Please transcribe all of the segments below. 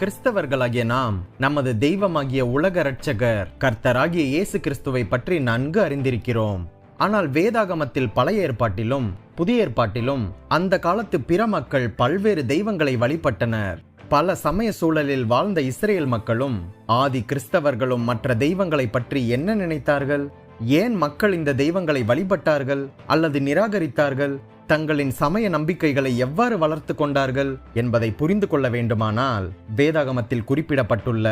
கிறிஸ்தவர்களாகிய நாம் நமது தெய்வமாகிய உலக இரட்சகர் கர்த்தராகிய இயேசு கிறிஸ்துவை பற்றி நன்கு அறிந்திருக்கிறோம். ஆனால் வேதாகமத்தில் பழைய ஏற்பாட்டிலும் புதிய ஏற்பாட்டிலும் அந்த காலத்து பிற மக்கள் பல்வேறு தெய்வங்களை வழிபட்டனர். பல சமய சூழலில் வாழ்ந்த இஸ்ரேல் மக்களும் ஆதி கிறிஸ்தவர்களும் மற்ற தெய்வங்களை பற்றி என்ன நினைத்தார்கள்? ஏன் மக்கள் இந்த தெய்வங்களை வழிபட்டார்கள்? அல்லது நிராகரித்தார்கள்? தங்களின் சமய நம்பிக்கைகளை எவ்வாறு வளர்த்து கொண்டார்கள் என்பதை புரிந்து கொள்ள வேண்டுமானால் வேதாகமத்தில் குறிப்பிடப்பட்டுள்ள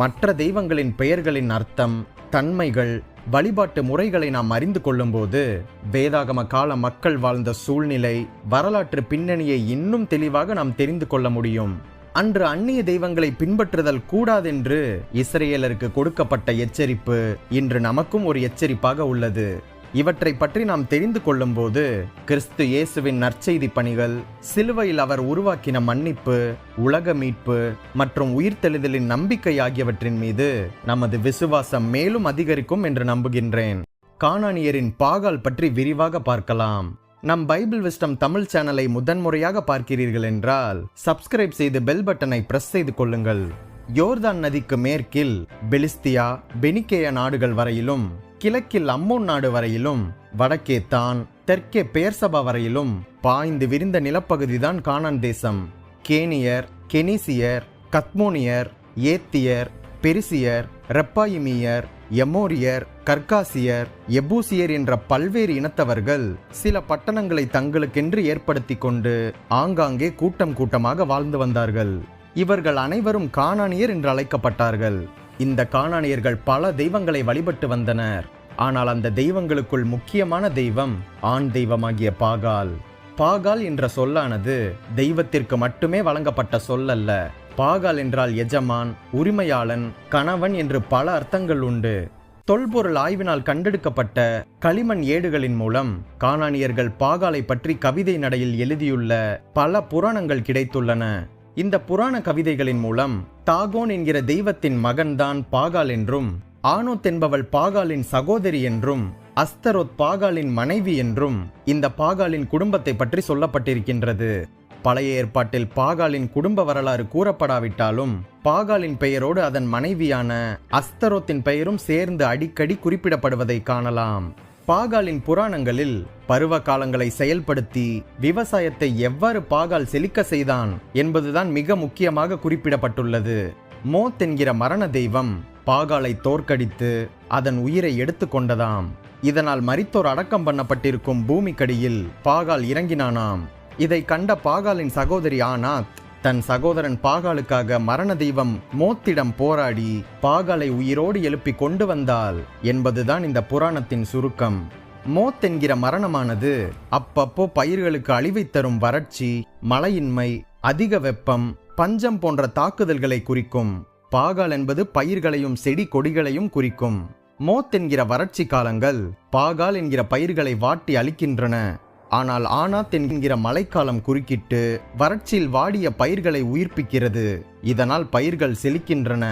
மற்ற தெய்வங்களின் பெயர்களின் அர்த்தம் தன்மைகள் வழிபாட்டு முறைகளை நாம் அறிந்து கொள்ளும்போது வேதாகம கால மக்கள் வாழ்ந்த சூழ்நிலை வரலாற்று பின்னணியை இன்னும் தெளிவாக நாம் தெரிந்து கொள்ள முடியும். அன்று அந்நிய தெய்வங்களை பின்பற்றுதல் கூடாதென்று இஸ்ரேலருக்கு கொடுக்கப்பட்ட எச்சரிப்பு இன்று நமக்கும் ஒரு எச்சரிப்பாக உள்ளது. இவற்றை பற்றி நாம் தெரிந்து கொள்ளும்போது கிறிஸ்து இயேசுவின் நற்செய்தி பணிகள் சிலுவையில் அவர் உருவாக்கின மன்னிப்பு உலக மீட்பு மற்றும் உயிர்த்தெழுதலின் நம்பிக்கை ஆகியவற்றின் மீது நமது விசுவாசம் மேலும் அதிகரிக்கும் என்று நம்புகின்றேன். காணானியரின் பாகால் பற்றி விரிவாக பார்க்கலாம். நம் பைபிள் விஸ்டம் தமிழ் சேனலை முதன்முறையாக பார்க்கிறீர்கள் என்றால் சப்ஸ்கிரைப் செய்து பெல் பட்டனை பிரஸ் செய்து கொள்ளுங்கள். யோர்தான் நதிக்கு மேற்கில் பெலிஸ்தியா பெனிக்கேய நாடுகள் வரையிலும் கிழக்கில் அம்மோன் நாடு வரையிலும் வடக்கே தான் தெற்கே பெயர்சபா வரையிலும் பாய்ந்து விரிந்த நிலப்பகுதிதான் கானான் தேசம். கேனியர் கெனிசியர் கத்மோனியர் ஏத்தியர் பெரிசியர் ரெப்பாயிமியர் எமோரியர் கர்காசியர் எபூசியர் என்ற பல்வேறு இனத்தவர்கள் சில பட்டணங்களை தங்களுக்கென்று ஏற்படுத்தி கொண்டு ஆங்காங்கே கூட்டம் கூட்டமாக வாழ்ந்து வந்தார்கள். இவர்கள் அனைவரும் கானானியர் என்று அழைக்கப்பட்டார்கள். இந்த காணானியர்கள் பல தெய்வங்களை வழிபட்டு வந்தனர். ஆனால் அந்த தெய்வங்களுக்குள் முக்கியமான தெய்வம் ஆண் தெய்வமாகிய பாகால். பாகால் என்ற சொல்லானது தெய்வத்திற்கு மட்டுமே வழங்கப்பட்ட சொல்லல்ல. பாகால் என்றால் எஜமான் உரிமையாளன் கணவன் என்று பல அர்த்தங்கள் உண்டு. தொல்பொருள் ஆய்வினால் கண்டெடுக்கப்பட்ட களிமண் ஏடுகளின் மூலம் காணானியர்கள் பாகாலை பற்றி கவிதை நடையில் எழுதியுள்ள பல புராணங்கள் கிடைத்துள்ளன. இந்த புராண கவிதைகளின் மூலம் தாகோன் என்கிற தெய்வத்தின் மகன்தான் பாகால் என்றும் ஆனோத் என்பவள் பாகாலின் சகோதரி என்றும் அஸ்தரோத் பாகாலின் மனைவி என்றும் இந்த பாகாலின் குடும்பத்தை பற்றி சொல்லப்பட்டிருக்கின்றது. பழைய ஏற்பாட்டில் பாகாலின் குடும்ப வரலாறு கூறப்படாவிட்டாலும் பாகாலின் பெயரோடு அதன் மனைவியான அஸ்தரோத்தின் பெயரும் சேர்ந்து அடிக்கடி குறிப்பிடப்படுவதை காணலாம். பாகாலின் புராணங்களில் பருவ காலங்களை செயல்படுத்தி விவசாயத்தை எவ்வாறு பாகால் செழிக்க செய்தான் என்பதுதான் மிக முக்கியமாக குறிப்பிடப்பட்டுள்ளது. மோத் என்கிற மரண தெய்வம் பாகாலை தோற்கடித்து அதன் உயிரை எடுத்துக்கொண்டதாம் இதனால் மரித்தோர் அடக்கம் பண்ணப்பட்டிருக்கும் பூமிக்கடியில் பாகால் இறங்கினானாம். இதை கண்ட பாகாலின் சகோதரி ஆனாத் தன் சகோதரன் பாகாலுக்காக மரண தெய்வம் மோத்திடம் போராடி பாகாலை உயிரோடு எழுப்பி கொண்டு வந்தாள் என்பதுதான் இந்த புராணத்தின் சுருக்கம். மோத் என்கிற மரணமானது அப்பப்போ பயிர்களுக்கு அழிவை தரும் வறட்சி மழையின்மை அதிக வெப்பம் பஞ்சம் போன்ற தாக்குதல்களை குறிக்கும். பாகால் என்பது பயிர்களையும் செடி கொடிகளையும் குறிக்கும். மோத் என்கிற வறட்சி காலங்கள் பாகால் என்கிற பயிர்களை வாட்டி அழிக்கின்றன. ஆனால் ஆனாத் என்கிற மழைக்காலம் குறுக்கிட்டு வறட்சியில் வாடிய பயிர்களை உயிர்ப்பிக்கிறது. இதனால் பயிர்கள் செழிக்கின்றன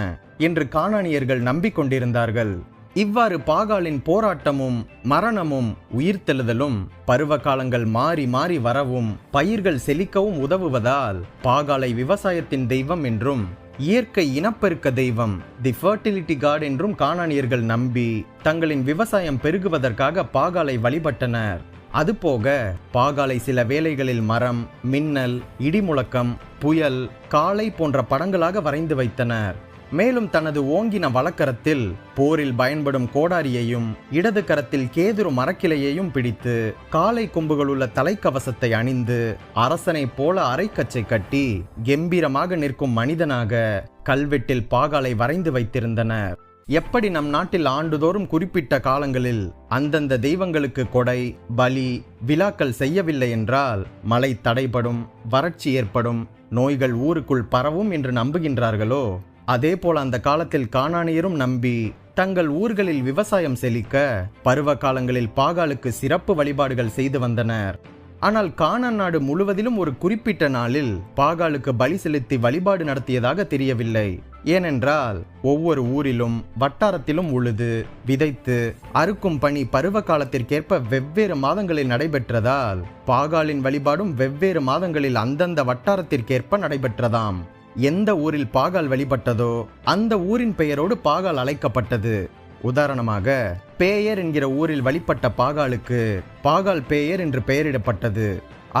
என்று காணானியர்கள் நம்பிக்கொண்டிருந்தார்கள். இவ்வாறு பாகாலின் போராட்டமும் மரணமும் உயிர்த்தெழுதலும் பருவ காலங்கள் மாறி மாறி வரவும் பயிர்கள் செழிக்கவும் உதவுவதால் பாகாலை விவசாயத்தின் தெய்வம் என்றும் இயற்கை இனப்பெருக்க தெய்வம் தி ஃபர்டிலிட்டி காட் என்றும் காணானியர்கள் நம்பி தங்களின் விவசாயம் பெருகுவதற்காக பாகாலை வழிபட்டனர். அதுபோக பாகாலை சில வேளைகளில் மரம் மின்னல் இடிமுழக்கம் புயல் காளை போன்ற படங்களாக வரைந்து வைத்தனர். மேலும் தனது ஓங்கின வழக்கரத்தில் போரில் பயன்படும் கோடாரியையும் இடது கரத்தில் கேதுரு மரக்கிளையையும் பிடித்து காலை கொம்புகள் உள்ள தலைக்கவசத்தை அணிந்து அரசனைப் போல அரைக்கச்சை கட்டி கெம்பீரமாக நிற்கும் மனிதனாக கல்வெட்டில் பாகாலை வரைந்து வைத்திருந்தனர். எப்படி நம் நாட்டில் ஆண்டுதோறும் குறிப்பிட்ட காலங்களில் அந்தந்த தெய்வங்களுக்கு கொடை பலி விழாக்கள் செய்யவில்லை என்றால் மழை தடைபடும் வறட்சி ஏற்படும் நோய்கள் ஊருக்குள் பரவும் என்று நம்புகின்றார்களோ? அதேபோல் அந்த காலத்தில் காணானியரும் நம்பி தங்கள் ஊர்களில் விவசாயம் செழிக்க பருவ காலங்களில் பாகாலுக்கு சிறப்பு வழிபாடுகள் செய்து வந்தனர். ஆனால் கானான் நாடு முழுவதிலும் ஒரு குறிப்பிட்ட நாளில் பாகாலுக்கு பலி செலுத்தி வழிபாடு நடத்தியதாக தெரியவில்லை. ஏனென்றால் ஒவ்வொரு ஊரிலும் வட்டாரத்திலும் உழுது விதைத்து அறுக்கும் பணி பருவ காலத்திற்கேற்ப வெவ்வேறு மாதங்களில் நடைபெற்றதால் பாகாலின் வழிபாடும் வெவ்வேறு மாதங்களில் அந்தந்த வட்டாரத்திற்கேற்ப நடைபெற்றதாம். எந்த ஊரில் பாகால் வழிபட்டதோ அந்த ஊரின் பெயரோடு பாகால் அழைக்கப்பட்டது. உதாரணமாக பேயர் என்கிற ஊரில் வழிபட்ட பாகாலுக்கு பாகால் பேயர் என்று பெயரிடப்பட்டது.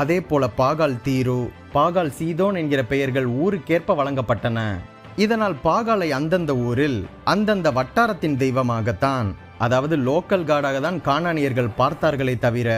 அதே போல பாகால் தீரு பாகால் சீதோன் என்கிற பெயர்கள் ஊருக்கேற்ப வழங்கப்பட்டன. இதனால் பாகாலை அந்தந்த ஊரில் அந்தந்த வட்டாரத்தின் தெய்வமாகத்தான் அதாவது லோக்கல் காடாக தான் காணானியர்கள் பார்த்தார்களே தவிர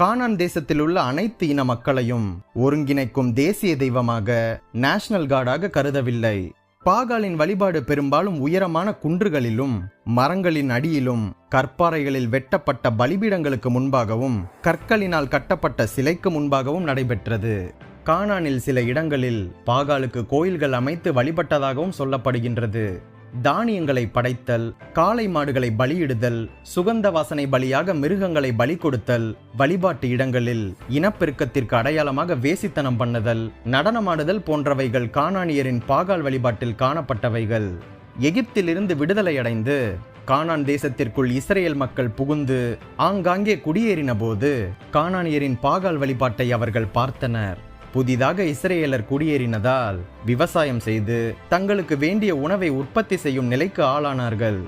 கானான் தேசத்தில் உள்ள அனைத்து இன மக்களையும் ஒருங்கிணைக்கும் தேசிய தெய்வமாக நேஷனல் காடாக கருதவில்லை. பாகாலின் வழிபாடு பெரும்பாலும் உயரமான குன்றுகளிலும் மரங்களின் அடியிலும் கற்பாறைகளில் வெட்டப்பட்ட பலிபீடங்களுக்கு முன்பாகவும் கற்களினால் கட்டப்பட்ட சிலைக்கு முன்பாகவும் நடைபெற்றது. கானானில் சில இடங்களில் பாகாலுக்கு கோயில்கள் அமைத்து வழிபட்டதாகவும் சொல்லப்படுகின்றது. தானியங்களை படைத்தல் காளை மாடுகளை பலியிடுதல் சுகந்த வாசனை பலியாக மிருகங்களை பலி கொடுத்தல் வழிபாட்டு இடங்களில் இனப்பெருக்கத்திற்கு அடையாளமாக வேசித்தனம் பண்ணுதல் நடனமாடுதல் போன்றவைகள் காணானியரின் பாகால் வழிபாட்டில் காணப்பட்டவைகள். எகிப்திலிருந்து விடுதலை அடைந்து கானான் தேசத்திற்குள் இஸ்ரேல் மக்கள் புகுந்து ஆங்காங்கே குடியேறின போது கானானியரின் பாகால் வழிபாட்டை அவர்கள் பார்த்தனர். புதிதாக இஸ்ரேலர் குடியேறினதால் விவசாயம் செய்து தங்களுக்கு வேண்டிய உணவை உற்பத்தி செய்யும் நிலைக்கு ஆளானார்கள்.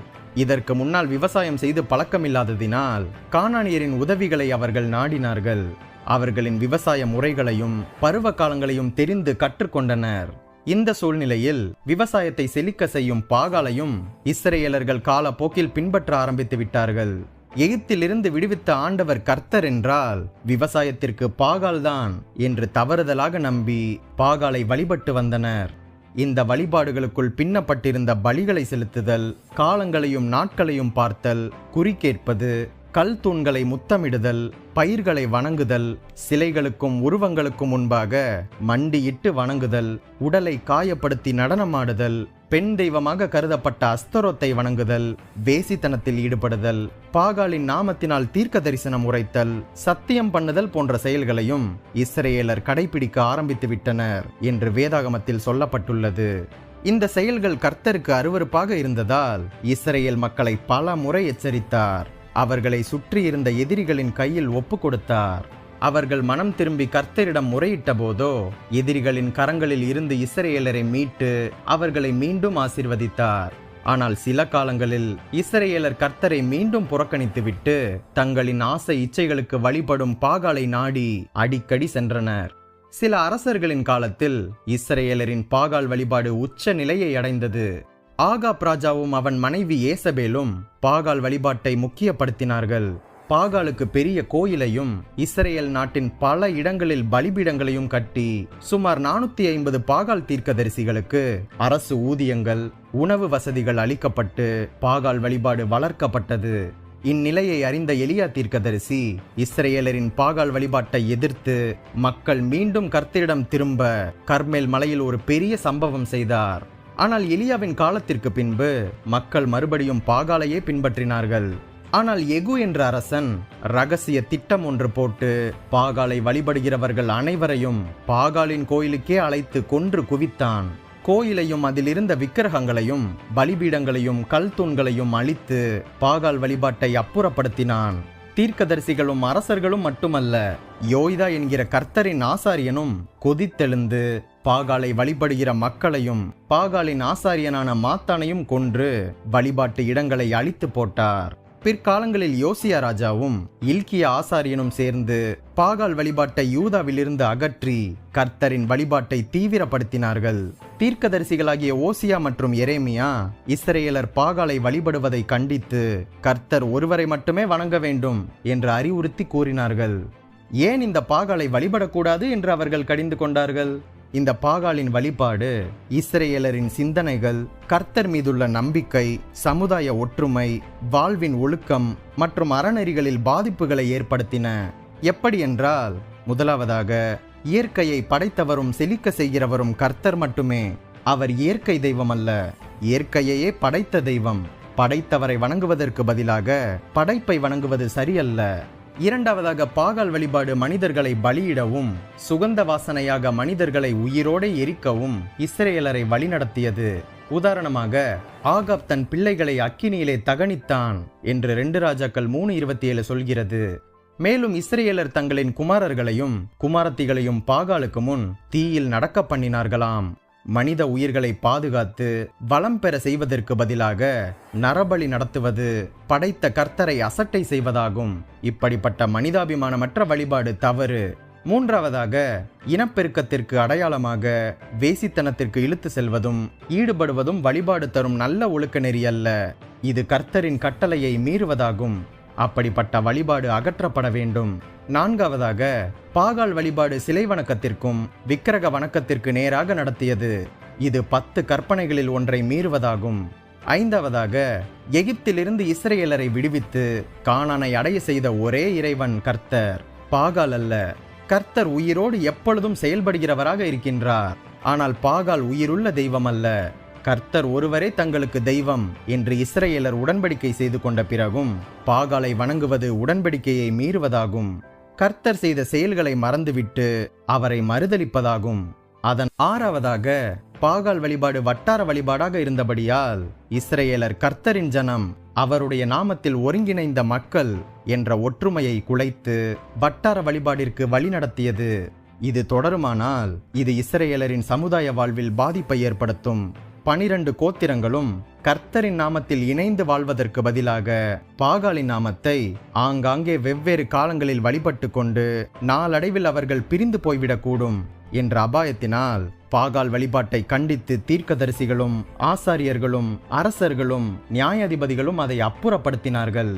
இதற்கு முன்னால் விவசாயம் செய்து பழக்கமில்லாததினால் காணானியரின் உதவிகளை அவர்கள் நாடினார்கள். அவர்களின் விவசாய முறைகளையும் பருவ காலங்களையும் தெரிந்து கற்றுக்கொண்டனர். இந்த சூழ்நிலையில் விவசாயத்தை செழிக்க செய்யும் பாகாலையும் இஸ்ரேலர்கள் காலப்போக்கில் பின்பற்ற ஆரம்பித்து விட்டார்கள் எகிப்திலிருந்து விடுவித்த ஆண்டவர் கர்த்தர் என்றால் விவசாயத்திற்கு பாகால்தான் என்று தவறுதலாக நம்பி பாகாலை வழிபட்டு வந்தனர். இந்த வழிபாடுகளுக்குள் பின்னப்பட்டிருந்த பலிகளை செலுத்துதல் காலங்களையும் நாட்களையும் பார்த்தல் குறி கேட்பது கல் தூண்களை முத்தமிடுதல் பயிர்களை வணங்குதல் சிலைகளுக்கும் உருவங்களுக்கும் முன்பாக மண்டியிட்டு வணங்குதல் உடலை காயப்படுத்தி நடனமாடுதல் பெண் தெய்வமாக கருதப்பட்ட அஸ்தரோத்தை வணங்குதல் வேசித்தனத்தில் ஈடுபடுதல் பாகாலின் நாமத்தினால் தீர்க்க தரிசனம் உரைத்தல் சத்தியம் பண்ணுதல் போன்ற செயல்களையும் இஸ்ரேலர் கடைபிடிக்க ஆரம்பித்து விட்டனர் என்று வேதாகமத்தில் சொல்லப்பட்டுள்ளது. இந்த செயல்கள் கர்த்தருக்கு அருவருப்பாக இருந்ததால் இஸ்ரேல் மக்களை பல முறை எச்சரித்தார். அவர்களை சுற்றியிருந்த எதிரிகளின் கையில் ஒப்பு கொடுத்தார் அவர்கள் மனம் திரும்பி கர்த்தரிடம் முறையிட்ட போதோ எதிரிகளின் கரங்களில் இருந்து இஸ்ரேலரை மீட்டு அவர்களை மீண்டும் ஆசிர்வதித்தார். ஆனால் சில காலங்களில் இஸ்ரேலர் கர்த்தரை மீண்டும் புறக்கணித்துவிட்டு தங்களின் ஆசை இச்சைகளுக்கு வழிபடும் பாகாலை நாடி அடிக்கடி சென்றனர். சில அரசர்களின் காலத்தில் இஸ்ரேலரின் பாகால் வழிபாடு உச்ச நிலையை அடைந்தது. ஆகாப் ராஜாவும் அவன் மனைவி ஏசபேலும் பாகால் வழிபாட்டை முக்கியப்படுத்தினார்கள். பாகாலுக்கு பெரிய கோயிலையும் இஸ்ரேல் நாட்டின் பல இடங்களில் பலிபீடங்களையும் கட்டி சுமார் நானூத்தி ஐம்பது பாகால் தீர்க்கதரிசிகளுக்கு அரசு ஊதியங்கள் உணவு வசதிகள் அளிக்கப்பட்டு பாகால் வழிபாடு வளர்க்கப்பட்டது. இந்நிலையை அறிந்த எலியா தீர்க்கதரிசி இஸ்ரேலரின் பாகால் வழிபாட்டை எதிர்த்து மக்கள் மீண்டும் கர்த்தரிடம் திரும்ப கர்மேல் மலையில் ஒரு பெரிய சம்பவம் செய்தார். ஆனால் எலியாவின் காலத்திற்கு பின்பு மக்கள் மறுபடியும் பாகாலையே பின்பற்றினார்கள். ஆனால் எகு என்ற அரசன் ரகசிய திட்டம் ஒன்று போட்டு பாகாலை வழிபடுகிறவர்கள் அனைவரையும் பாகாலின் கோயிலுக்கே அழைத்து கொன்று குவித்தான். கோயிலையும் அதிலிருந்த விக்கிரகங்களையும் பலிபீடங்களையும் கல் தூண்களையும் அழித்து பாகால் வழிபாட்டை அப்புறப்படுத்தினான். தீர்க்கதரிசிகளும் அரசர்களும் மட்டுமல்ல யோய்தா என்கிற கர்த்தரின் ஆசாரியனும் கொதித்தெழுந்து பாகாலை வழிபடுகிற மக்களையும் பாகாலின் ஆசாரியனான மாத்தானையும் கொன்று வழிபாட்டு இடங்களை அழித்து போட்டார். பிற்காலங்களில் யோசியா ராஜாவும் இல்கிய ஆசாரியனும் சேர்ந்து பாகால் வழிபாட்டை யூதாவிலிருந்து அகற்றி கர்த்தரின் வழிபாட்டை தீவிரப்படுத்தினார்கள். தீர்க்கதரிசிகளாகிய ஓசியா மற்றும் எரேமியா இஸ்ரேலர் பாகாலை வழிபடுவதை கண்டித்து கர்த்தர் ஒருவரை மட்டுமே வணங்க வேண்டும் என்று அறிவுறுத்தி கூறினார்கள். ஏன் இந்த பாகாலை வழிபடக்கூடாது என்று அவர்கள் கடிந்து கொண்டார்கள்? இந்த பாகாலின் வழிபாடு இஸ்ரேலரின் சிந்தனைகள் கர்த்தர் மீதுள்ள நம்பிக்கை சமுதாய ஒற்றுமை வாழ்வின் ஒழுக்கம் மற்றும் அறநெறிகளில் பாதிப்புகளை ஏற்படுத்தின. எப்படி என்றால் முதலாவதாக இயற்கையை படைத்தவரும் செழிக்க செய்கிறவரும் கர்த்தர் மட்டுமே. அவர் இயற்கை தெய்வம் அல்ல இயற்கையையே படைத்த தெய்வம். படைத்தவரை வணங்குவதற்கு பதிலாக படைப்பை வணங்குவது சரியல்ல. இரண்டாவதாக பாகால் வழிபாடு மனிதர்களை பலியிடவும் சுகந்த வாசனையாக மனிதர்களை உயிரோடு எரிக்கவும் இஸ்ரேலரை வழிநடத்தியது. உதாரணமாக ஆகாப் தன் பிள்ளைகளை அக்கினியிலே தகனித்தான் என்று ரெண்டு ராஜாக்கள் மூணு இருபத்தி ஏழு சொல்கிறது. மேலும் இஸ்ரேலர் தங்களின் குமாரர்களையும் குமாரத்திகளையும் பாகாலுக்கு முன் தீயில் நடக்க பண்ணினார்களாம். மனித உயிர்களை பாதுகாத்து வளம் பெற செய்வதற்கு பதிலாக நரபலி நடத்துவது படைத்த கர்த்தரை அசட்டை செய்வதாகும். இப்படிப்பட்ட மனிதாபிமானமற்ற வழிபாடு தவறு. மூன்றாவதாக இனப்பெருக்கத்திற்கு அடையாளமாக வேசித்தனத்திற்கு இழுத்து செல்வதும் ஈடுபடுவதும் வழிபாடு தரும் நல்ல ஒழுக்க நெறி அல்ல. இது கர்த்தரின் கட்டளையை மீறுவதாகும். அப்படிப்பட்ட வழிபாடு அகற்றப்பட வேண்டும். நான்காவதாக பாகால் வழிபாடு சிலை வணக்கத்திற்கும் விக்கிரக வணக்கத்திற்கு நேராக நடத்தியது. இது பத்து கற்பனைகளில் ஒன்றை மீறுவதாகும். ஐந்தாவதாக எகிப்திலிருந்து இஸ்ரேலரை விடுவித்து காணானை அடைய செய்த ஒரே இறைவன் கர்த்தர். பாகால் அல்ல கர்த்தர் உயிரோடு எப்பொழுதும் செயல்படுகிறவராக இருக்கின்றார். ஆனால் பாகால் உயிருள்ள தெய்வம் அல்ல. கர்த்தர் ஒருவரே தங்களுக்கு தெய்வம் என்று இஸ்ரேலர் உடன்படிக்கை செய்து கொண்ட பிறகும் பாகாலை வணங்குவது உடன்படிக்கையை மீறுவதாகும். கர்த்தர் செய்த செயல்களை மறந்துவிட்டு அவரை மறுதலிப்பதாகும். அதன் ஆறாவதாக பாகால் வழிபாடு வட்டார வழிபாடாக இருந்தபடியால் இஸ்ரேலர் கர்த்தரின் ஜனம் அவருடைய நாமத்தில் ஒருங்கிணைந்த மக்கள் என்ற ஒற்றுமையை குலைத்து வட்டார வழிபாடிற்கு வழிநடத்தியது இது தொடருமானால் இது இஸ்ரேலரின் சமுதாய வாழ்வில் பாதிப்பை ஏற்படுத்தும். பனிரண்டு கோத்திரங்களும் கர்த்தரின் நாமத்தில் இணைந்து வாழ்வதற்கு பதிலாக பாகாலின் நாமத்தை ஆங்காங்கே வெவ்வேறு காலங்களில் வழிபட்டு கொண்டு நாளடைவில் அவர்கள் பிரிந்து போய்விடக்கூடும் என்ற அபாயத்தினால் பாகால் வழிபாட்டை கண்டித்து தீர்க்கதரிசிகளும் ஆசாரியர்களும் அரசர்களும் நியாயாதிபதிகளும் அதை அப்புறப்படுத்தினார்கள்.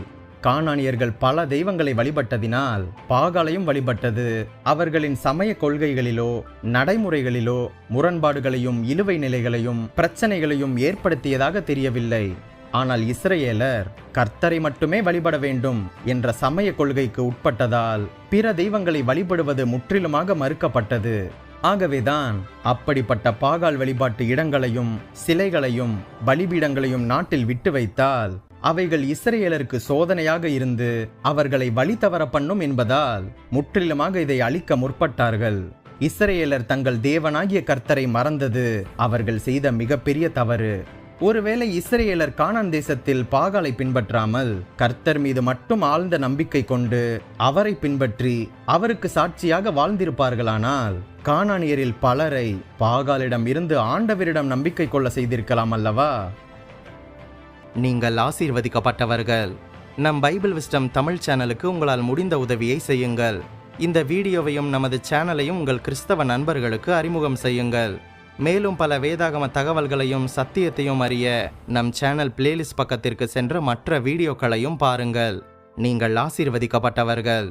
கானானியர்கள் பல தெய்வங்களை வழிபட்டதினால் பாகாலையும் வழிபட்டது. அவர்களின் சமய கொள்கைகளிலோ நடைமுறைகளிலோ முரண்பாடுகளையும் இழுவை நிலைகளையும் பிரச்சனைகளையும் ஏற்படுத்தியதாக தெரியவில்லை. ஆனால் இஸ்ரேலர் கர்த்தரை மட்டுமே வழிபட வேண்டும் என்ற சமய கொள்கைக்கு உட்பட்டதால் பிற தெய்வங்களை வழிபடுவது முற்றிலுமாக மறுக்கப்பட்டது. ஆகவேதான் அப்படிப்பட்ட பாகால் வழிபாட்டு இடங்களையும் சிலைகளையும் பலிபீடங்களையும் நாட்டில் விட்டு வைத்தால் அவைகள் இஸ்ரேலருக்கு சோதனையாக இருந்து அவர்களை வழி தவற பண்ணும் என்பதால் முற்றிலுமாக இதை அழிக்க முற்பட்டார்கள். இஸ்ரேலர் தங்கள் தேவனாகிய கர்த்தரை மறந்தது அவர்கள் செய்த மிகப்பெரிய தவறு. ஒருவேளை இஸ்ரேலர் கானான் தேசத்தில் பாகாலை பின்பற்றாமல் கர்த்தர் மீது மட்டும் ஆழ்ந்த நம்பிக்கை கொண்டு அவரை பின்பற்றி அவருக்கு சாட்சியாக வாழ்ந்திருப்பார்களானால் கானானியரில் பலரை பாகாலிடம் இருந்து ஆண்டவரிடம் நம்பிக்கை கொள்ள செய்திருக்கலாம் அல்லவா? நீங்கள் ஆசீர்வதிக்கப்பட்டவர்கள். நம் பைபிள் விஸ்டம் தமிழ் சேனலுக்கு உங்களால் முடிந்த உதவியை செய்யுங்கள். இந்த வீடியோவையும் நமது சேனலையும் உங்கள் கிறிஸ்தவ நண்பர்களுக்கு அறிமுகம் செய்யுங்கள். மேலும் பல வேதாகம தகவல்களையும் சத்தியத்தையும் அறிய நம் சேனல் பிளேலிஸ்ட் பக்கத்திற்கு சென்று மற்ற வீடியோக்களையும் பாருங்கள். நீங்கள் ஆசீர்வதிக்கப்பட்டவர்கள்.